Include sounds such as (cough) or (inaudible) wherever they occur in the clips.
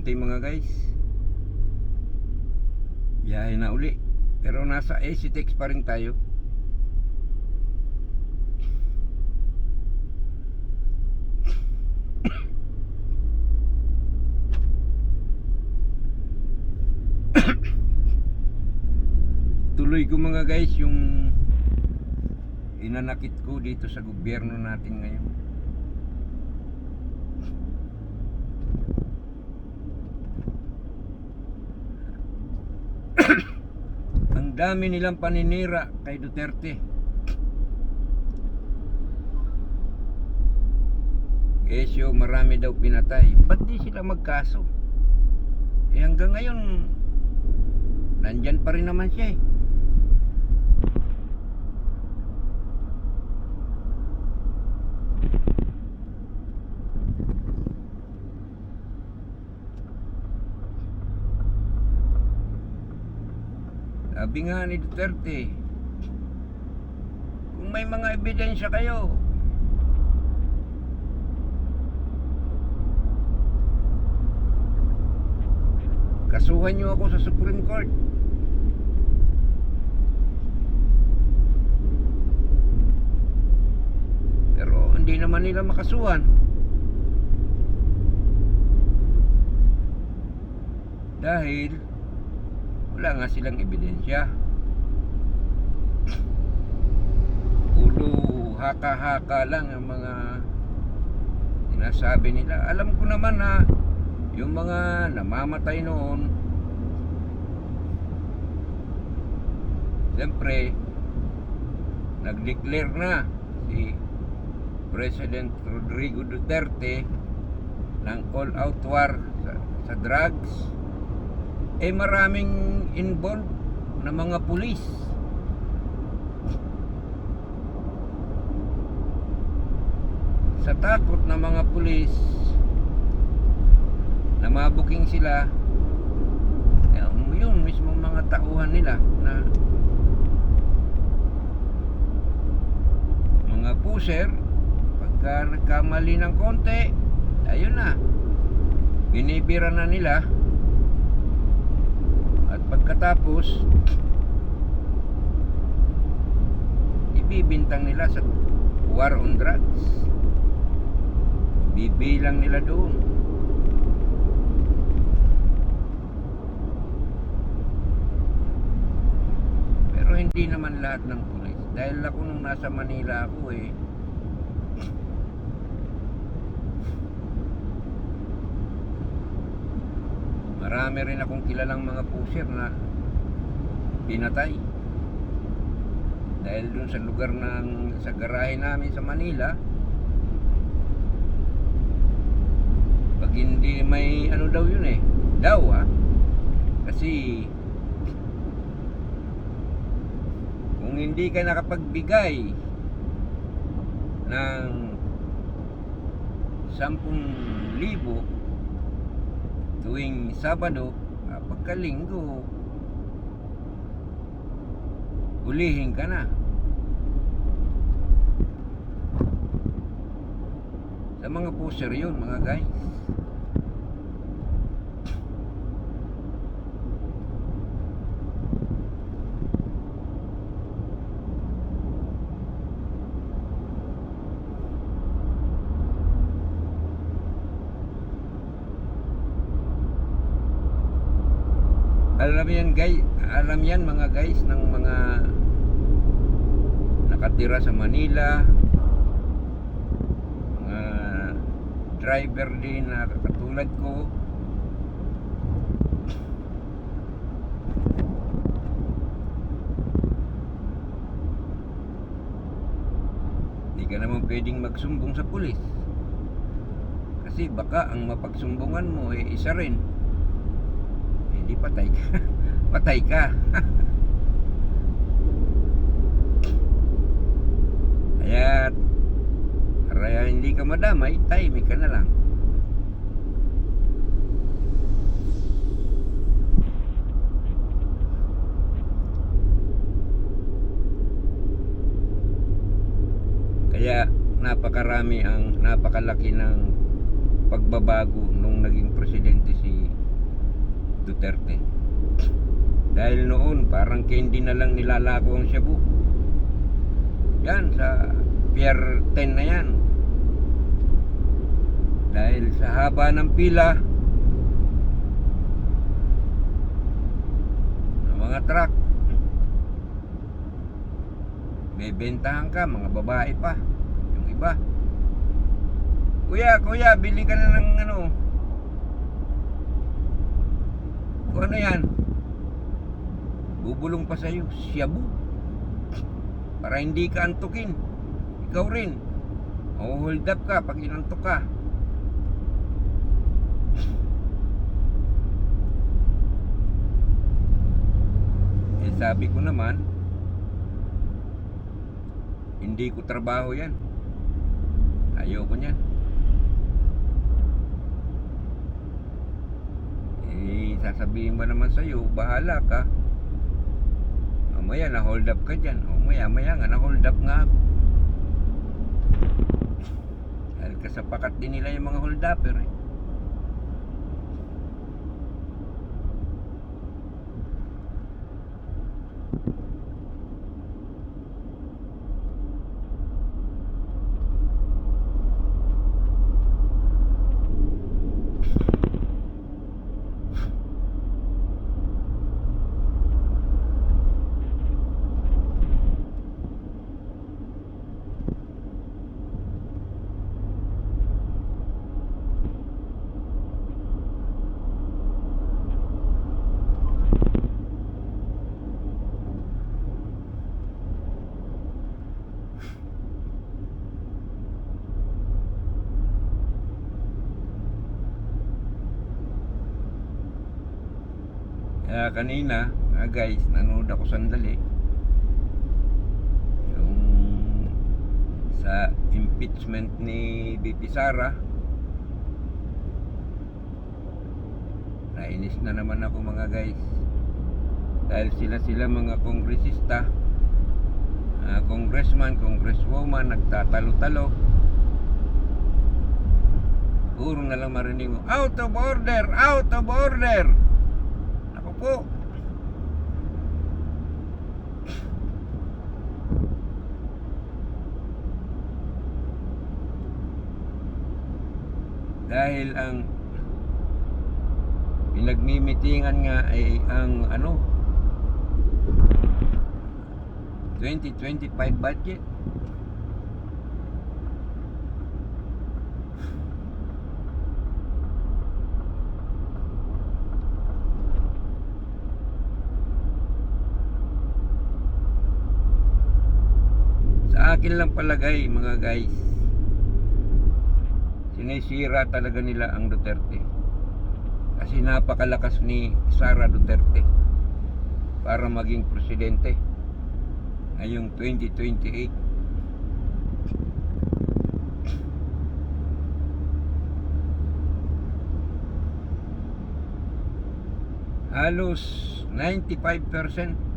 Monte mga guys. Biyahe na uli. Pero nasa Acitex pa rin tayo. (coughs) Tuloy ko mga guys yung inanakit ko dito sa gobyerno natin ngayon. Ang dami nilang paninira kay Duterte. Kesyo marami daw pinatay. Ba't di sila magkaso? Eh hanggang ngayon, nandyan pa rin naman siya eh. Sabi nga ni Duterte, kung may mga ebidensya kayo, kasuhan nyo ako sa Supreme Court. Pero hindi naman nila makasuhan. Dahil wala nga silang ebidensya. Puro haka-haka lang ang mga sinasabi nila. Alam ko naman na yung mga namamatay noon, siyempre, nag-declare na si President Rodrigo Duterte ng all-out war sa, sa drugs eh maraming involved na mga pulis. Sa takot na mga pulis na mabuking sila, eh, yun mismo mga tauhan nila na mga puser pagka nagkamali ng konti ayun na binibira na nila at pagkatapos ibibintang nila sa war on drugs. Bibilang nila doon. Pero hindi naman lahat ng pulis. Dahil ako nung nasa Manila ako eh Marami rin akong kilalang mga pusher na pinatay. Dahil dun sa lugar ng sa garahe namin sa Manila, pag hindi may ano daw yun eh, daw ah. Kasi kung hindi ka nakapagbigay ng 10,000 tuwing Sabado, ah, pagkalinggo, hulihin ka na. Sa mga pusher yun, mga guys. Alam yan guys, alam yan mga guys ng mga nakatira sa Manila, mga driver din na katulad ko. Hindi ka naman pwedeng magsumbong sa pulis. Kasi baka ang mapagsumbungan mo ay isa rin hindi patay ka. (laughs) patay ka. (laughs) Kaya Kaya hindi ka madamay, tahimik ka na lang. Kaya napakarami ang napakalaki ng pagbabago nung naging presidente si Duterte. Dahil noon, parang candy na lang nilalako ang Cebu. Yan, sa Pier 10 na yan. Dahil sa haba ng pila ng mga truck, may bentahan ka, mga babae pa. Yung iba. Kuya, kuya, bili ka na ng ano. Kung ano yan? Bubulong pa sa'yo, siyabu. Para hindi ka antukin. Ikaw rin. hold up ka pag inantok ka. Eh sabi ko naman, hindi ko trabaho yan. Ayoko niyan. Eh, sasabihin ba naman sa'yo, bahala ka. Mamaya na hold up ka dyan. O maya maya nga na hold up nga ako. Dahil kasapakat din nila yung mga hold upper eh. Kaya kanina, ah, guys, nanood ako sandali. Yung sa impeachment ni BP Sara. Nainis na naman ako mga guys. Dahil sila sila mga kongresista, ah, congressman, congresswoman, nagtatalo-talo. Puro na lang marinig mo, out of order, out of order. Po. Dahil ang pinagmimitingan nga ay ang ano 2025 budget. Sa akin lang palagay mga guys. Sinisira talaga nila ang Duterte. Kasi napakalakas ni Sara Duterte para maging presidente ngayong 2028. Halos 95%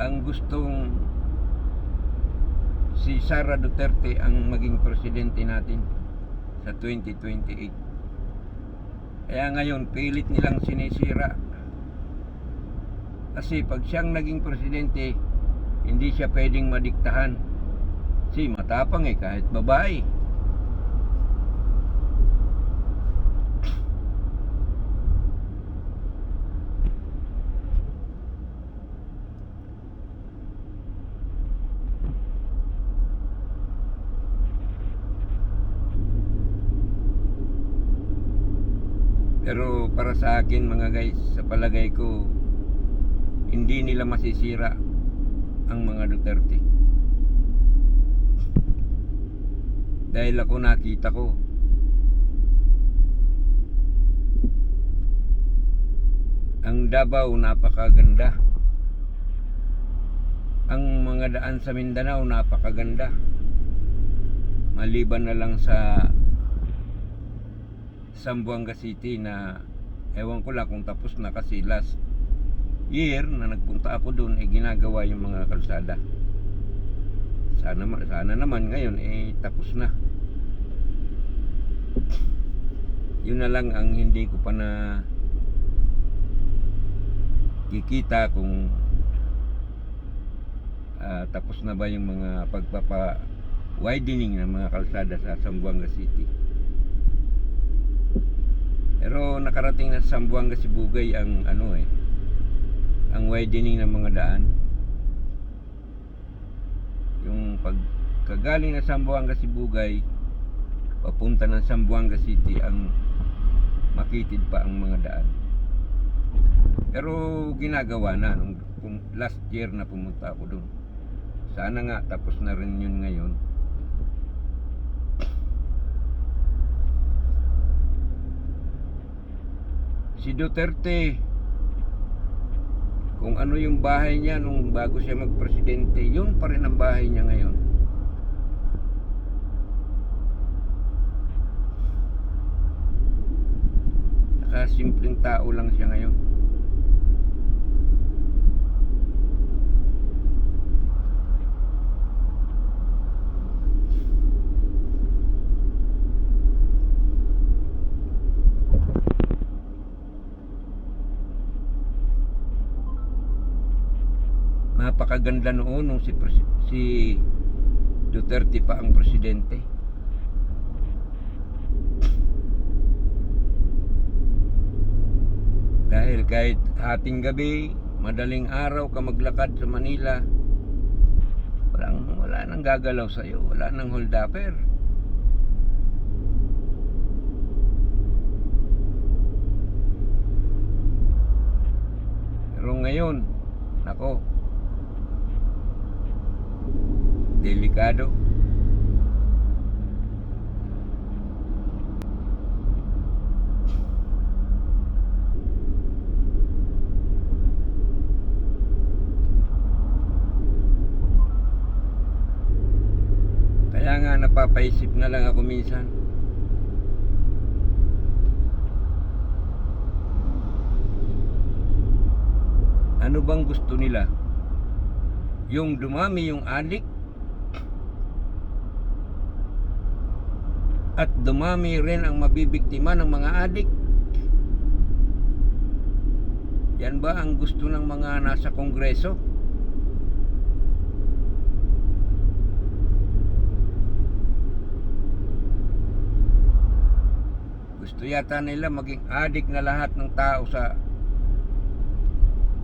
ang gustong si Sara Duterte ang maging presidente natin sa 2028. Kaya ngayon, pilit nilang sinisira. Kasi pag siyang naging presidente, hindi siya pwedeng madiktahan. Kasi matapang eh, kahit babae. Pero para sa akin mga guys, sa palagay ko, hindi nila masisira ang mga Duterte. Dahil ako nakita ko, ang Davao napakaganda. Ang mga daan sa Mindanao napakaganda. Maliban na lang sa Zamboanga City na ewan ko lang kung tapos na kasi last year na nagpunta ako doon eh ginagawa yung mga kalsada. Sana sana naman ngayon eh tapos na. Yun na lang ang hindi ko pa na kikita kung ah, tapos na ba yung mga pagpapa widening ng mga kalsada sa Zamboanga City. Pero nakarating na sa Zamboanga Sibugay ang ano eh ang widening ng mga daan. Yung pagkagaling na Zamboanga Sibugay papunta ng Zamboanga City ang makitid pa ang mga daan. Pero ginagawa na nung last year na pumunta ako doon. Sana nga tapos na rin yun ngayon. Si Duterte kung ano yung bahay niya nung bago siya magpresidente, yun pa rin ang bahay niya ngayon. Saka simpleng tao lang siya ngayon. Napakaganda noon nung si, si Duterte pa ang presidente. Dahil kahit hating gabi, madaling araw ka maglakad sa Manila, walang, wala nang gagalaw sa'yo, wala nang holdapper. Pero ngayon, nako, delikado. Kaya nga napapaisip na lang ako minsan. Ano bang gusto nila? Yung dumami yung adik at dumami rin ang mabibiktima ng mga adik. Yan ba ang gusto ng mga nasa kongreso? Gusto yata nila maging adik na lahat ng tao sa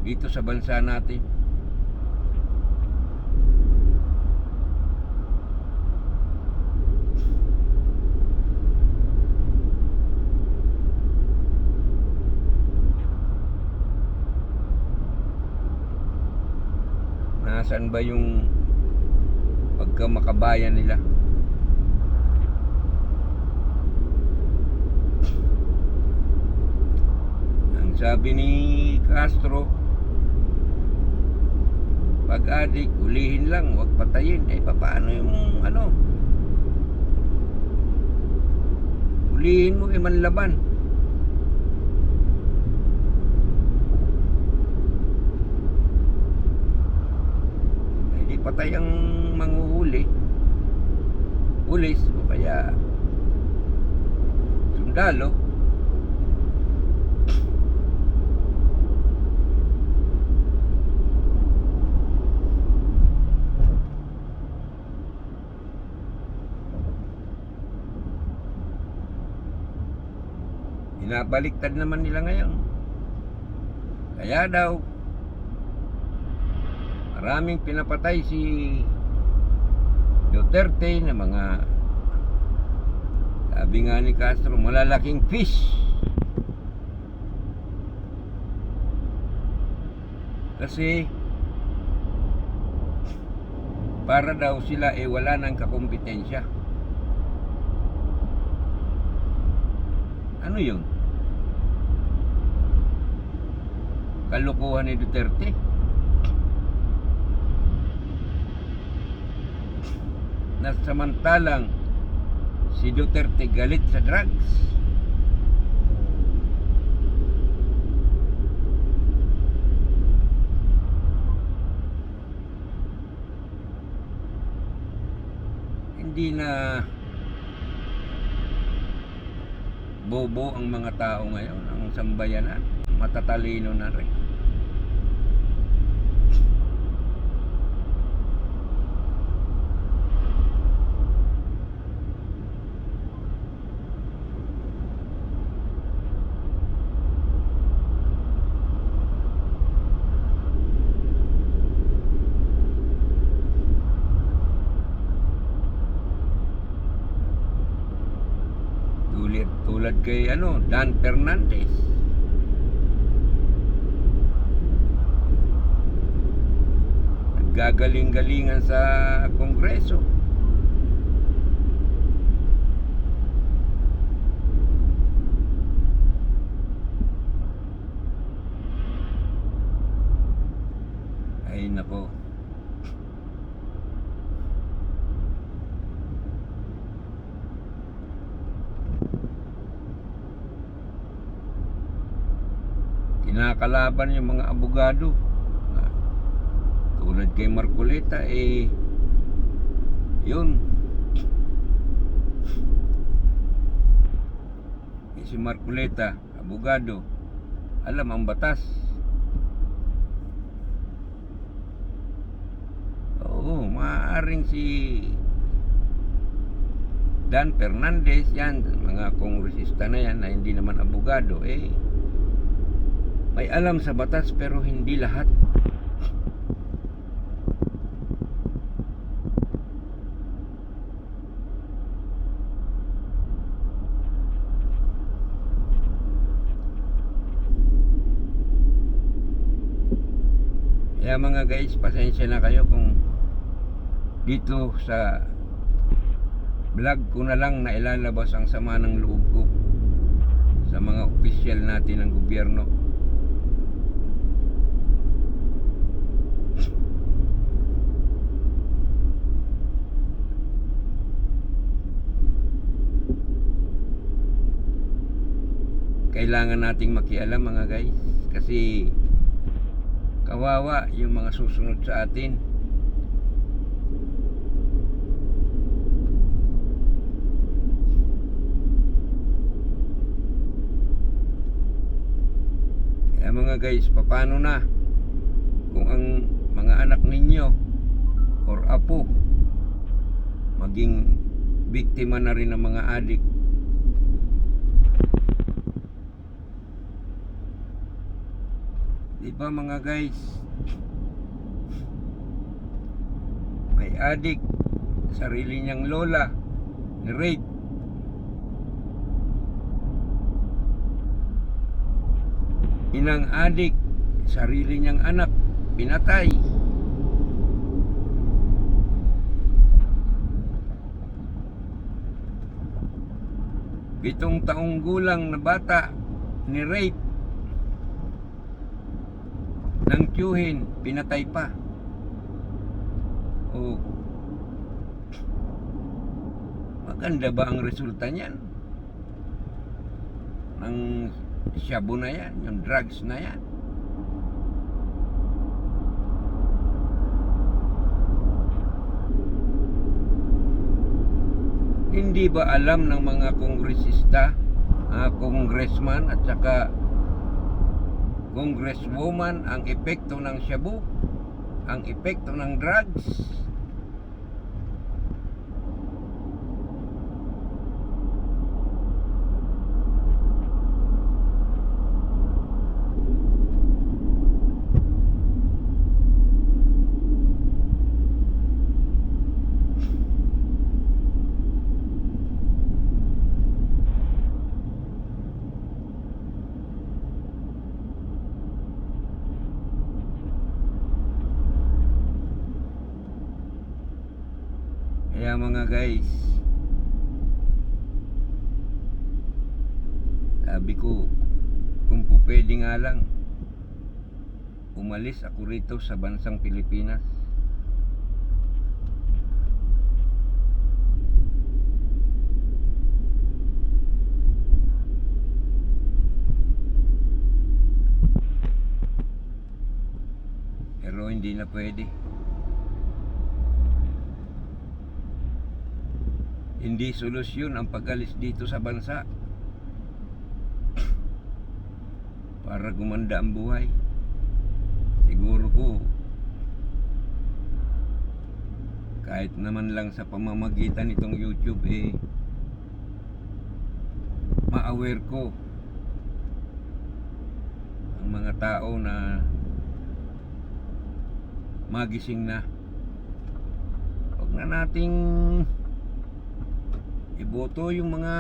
dito sa bansa natin. Nasaan ba yung pagkamakabayan nila? Ang sabi ni Castro, pag adik, ulihin lang, huwag patayin. Eh, paano yung ano? Ulihin mo, eh, manlaban. Eh, di patay ang manguhuli. Pulis o kaya sundalo. Binabaliktad naman nila ngayon. Kaya daw, maraming pinapatay si Duterte na mga sabi nga ni Castro, malalaking fish. Kasi para daw sila eh wala nang kakompetensya. Ano yun? Kalukuhan ni Duterte? Na samantalang si Duterte galit sa drugs. Hindi na bobo ang mga tao ngayon, ang sambayanan, matatalino na rin. Tulad, kay ano, Dan Fernandez. Naggagaling-galingan sa kongreso. Ay nako. Kinakalaban yung mga abogado. Na, tulad kay Marcoleta eh yun. Eh, si Marcoleta abogado alam ang batas. Oo maaaring si Dan Fernandez yan mga kongresista na yan na hindi naman abogado eh may alam sa batas pero hindi lahat. Kaya mga guys, pasensya na kayo kung dito sa vlog ko na lang na ilalabas ang sama ng loob ko sa mga opisyal natin ng gobyerno. Kailangan nating makialam mga guys. Kasi kawawa yung mga susunod sa atin. Kaya mga guys paano na kung ang mga anak ninyo or apo maging biktima na rin ng mga adik Di ba mga guys? May adik sarili niyang lola ni rape. Inang adik sarili niyang anak pinatay. Pitong taong gulang na bata ni rape ng tiyuhin, pinatay pa. Oh. Maganda ba ang resulta niyan? Ng shabu na yan, yung drugs na yan. Hindi ba alam ng mga kongresista, mga congressman at saka congresswoman ang epekto ng shabu, ang epekto ng drugs. Kaya mga guys, sabi ko, kung po pwede nga lang, umalis ako rito sa bansang Pilipinas. Pero hindi na pwede. Hindi solusyon ang pag-alis dito sa bansa. (coughs) para gumanda ang buhay. Siguro ko kahit naman lang sa pamamagitan nitong YouTube eh ma-aware ko ang mga tao na magising na huwag na nating iboto yung mga